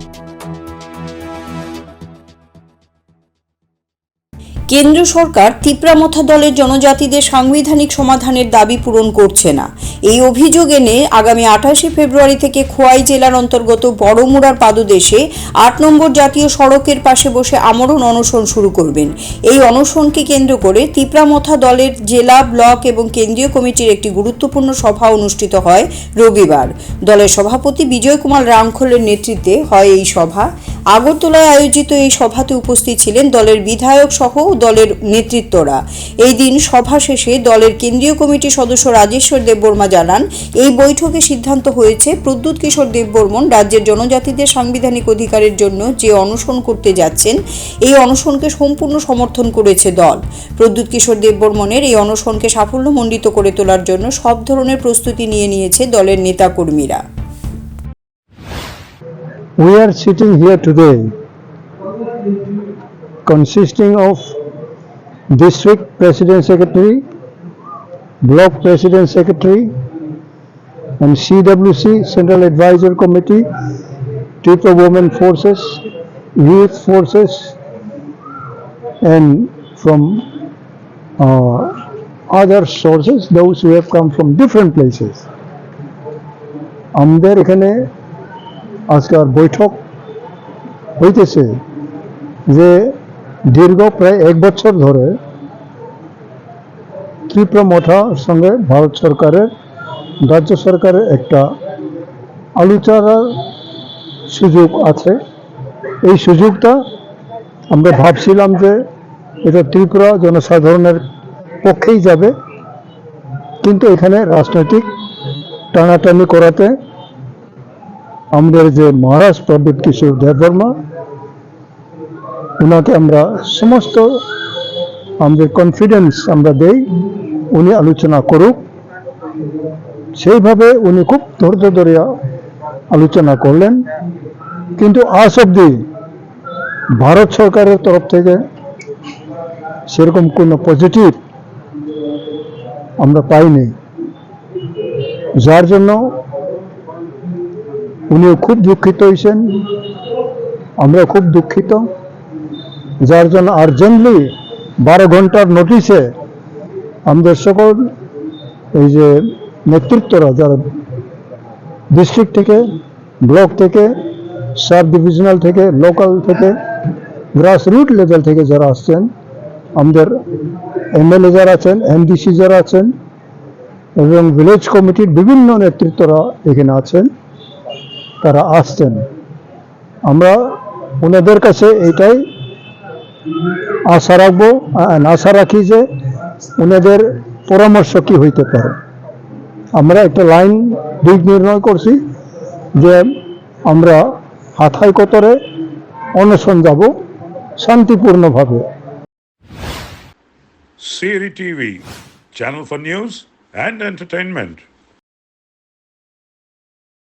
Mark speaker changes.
Speaker 1: Thank you কেন্দ্র সরকার তিপ্রামথা দলের জনজাতিদের সাংবিধানিক সমাধানের দাবি পূরণ করছে না। এই অভিযোগ এনে আগামী আঠাশে ফেব্রুয়ারি থেকে খোয়াই জেলার অন্তর্গত বড়মুড়ার পাদদেশে আট নম্বর জাতীয় সড়কের পাশে বসে আমরণ অনশন শুরু করবেন। এই অনশনকে কেন্দ্র করে তিপ্রামথা দলের জেলা, ব্লক এবং কেন্দ্রীয় কমিটির একটি গুরুত্বপূর্ণ সভা অনুষ্ঠিত হয় রবিবার। দলের সভাপতি বিজয় কুমার রামখলের নেতৃত্বে হয় এই সভা। আগরতলায় আয়োজিত এই সভাতে উপস্থিত ছিলেন দলের বিধায়ক সহ দলের নেতৃত্বরা। এই দিন সভা শেষে দলের কেন্দ্রীয় কমিটির সদস্য রাজেশ্বর দেববর্মা জানান, এই বৈঠকে সিদ্ধান্ত হয়েছে প্রদ্যুৎ কিশোর দেববর্মন রাজ্যের জনজাতিদের সাংবিধানিক অধিকারের জন্য যে অনশন করতে যাচ্ছেন, এই অনশনকে সম্পূর্ণ সমর্থন করেছে দল। প্রদ্যুৎ কিশোর দেববর্মনের এই অনশনকে সাফল্যমণ্ডিত করে তোলার জন্য সব ধরনের প্রস্তুতি নিয়ে নিয়েছে দলের নেতাকর্মীরা।
Speaker 2: We are sitting here today consisting of district president secretary, block president secretary, and CWC Central Advisor Committee, Triple Women Forces, Youth Forces, and from uh, other sources, those who have come from different places. আমাদের এখানে আজকাল বৈঠক হইতেছে যে দীর্ঘ প্রায় এক বছর ধরে ত্রিপুরা মঠার সঙ্গে ভারত সরকারের, রাজ্য সরকারের একটা আলোচনার সুযোগ আছে। এই সুযোগটা আমরা ভাবছিলাম যে এটা ত্রিপুরা জনসাধারণের পক্ষেই যাবে, কিন্তু এখানে রাজনৈতিক টানাটানি করাতে আমাদের যে মহারাজ প্রদীপ কিশোর দেববর্মা ওনাকে আমরা সমস্ত আমাদের কনফিডেন্স আমরা দেই, উনি আলোচনা করুক। সেইভাবে উনি খুব ধৈর্য ধরে আলোচনা করলেন। কিন্তু আজ অব্দি ভারত সরকারের তরফ থেকে সেরকম কোনো পজিটিভ আমরা পাইনি। যার জন্য উনিও খুব দুঃখিত হয়েছেন। আমরা খুব দুঃখিত। যার জন্য আর্জেন্টলি বারো ঘণ্টার নোটিশে আমাদের সকল এই যে নেতৃত্বরা যারা ডিস্ট্রিক্ট থেকে ব্লক থেকে সাব ডিভিশনাল থেকে লোকাল থেকে গ্রাসরুট লেভেল থেকে যারা আসছেন, আমাদের এমএলএ যারা আছেন এমডিসি যারা আছেন এবং ভিলেজ কমিটির বিভিন্ন নেতৃত্বরা এখানে আছেন। তারা আসছেন। আমরা ওনাদের কাছে এটাই আশা রাখব আশা রাখি যে ওনাদের পরামর্শ কি হইতে পারে। আমরা একটা লাইন দিক নির্ণয় করছি যে আমরা হাথাই কতরে অনশন যাব শান্তিপূর্ণভাবে।
Speaker 3: Siri TV, channel for news and entertainment.